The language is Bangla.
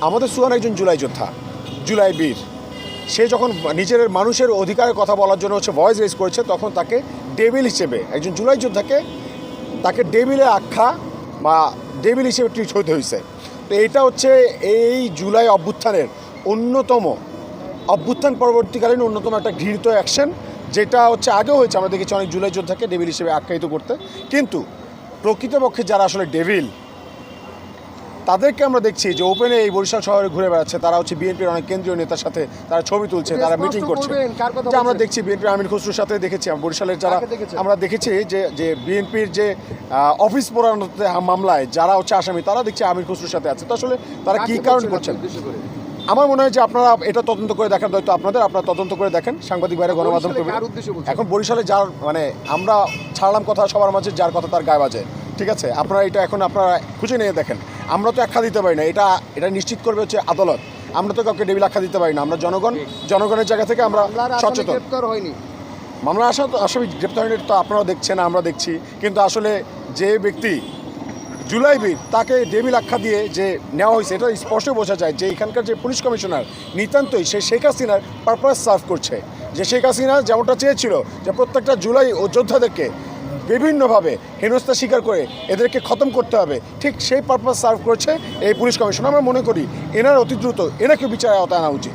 আমাদের সুহান একজন জুলাই যোদ্ধা, জুলাই বীর। সে যখন নিজের মানুষের অধিকারের কথা বলার জন্য হচ্ছে ভয়েস রেজ করেছে, তখন তাকে ডেভিল হিসেবে, একজন জুলাই যোদ্ধাকে তাকে ডেভিলের আখ্যা বা ডেভিল হিসেবে ট্রিট হতে হয়েছে। তো এটা হচ্ছে এই জুলাই অভ্যুত্থানের অন্যতম, অভ্যুত্থান পরবর্তীকালীন অন্যতম একটা ঘৃণিত অ্যাকশন যেটা হচ্ছে আগেও হয়েছে, আমরা দেখেছি অনেক জুলাই যোদ্ধাকে ডেভিল হিসেবে আখ্যায়িত করতে। কিন্তু প্রকৃতপক্ষে যারা আসলে ডেভিল তাদেরকে আমরা দেখছি যে ওপেনে এই বরিশাল শহরে ঘুরে বেড়াচ্ছে। তারা হচ্ছে বিএনপির অনেক কেন্দ্রীয় নেতার সাথে তারা ছবি তুলছে তারা মিটিং করছে। আমরা দেখছি বিএনপির আমির খসরুর সাথে দেখেছি বরিশালের যারা আমরা দেখেছি যে যে বিএনপির যে অফিস পোড়ানোতে মামলায় যারা হচ্ছে আসামি তারা দেখছি আমির খসরুর সাথে আছে। তো আসলে তারা কি কারণ বলছেন করছেন? আমার মনে হয় যে আপনারা এটা তদন্ত করে দেখেন দায়িত্ব আপনাদের আপনারা তদন্ত করে দেখেন সাংবাদিক বাইরে গণমাধ্যম? এখন বরিশালে যার মানে আমরা ছাড়লাম কথা সবার মাঝে যার কথা তার গায়ে বাজে। ঠিক আছে? আপনারা এটা এখন আপনারা খুঁজে নিয়ে দেখেন। আমরা তো আখ্যা দিতে পারি না। এটা এটা নিশ্চিত করবে হচ্ছে আদালত। আমরা তো কাউকে ডেবিল আখ্যা দিতে পারি না। আমরা জনগণ জনগণের জায়গা থেকে আমরা সচেতন। হয়নি। মামলা আসা তো আসামি গ্রেপ্তার হয়নি তো আপনারাও দেখছেন আমরা দেখছি। কিন্তু আসলে যে ব্যক্তি জুলাই বীর তাকে ডেবিল আখ্যা দিয়ে যে নেওয়া হয়েছে এটা স্পষ্ট বোঝা যায় যে এখানকার যে পুলিশ কমিশনার নিতান্তই সে শেখ হাসিনার পারপাস সার্ভ করছে। যে শেখ হাসিনা যেমনটা চেয়েছিল যে প্রত্যেকটা জুলাই ও যোদ্ধাদেরকে বিভিন্নভাবে হেনস্থা স্বীকার করে এদেরকে খতম করতে হবে। ঠিক সেই পারপাস সার্ভ করেছে এই পুলিশ কমিশন। আমরা মনে করি, এনার অতি দ্রুত এনাকে বিচারের আওতায় আনা উচিত।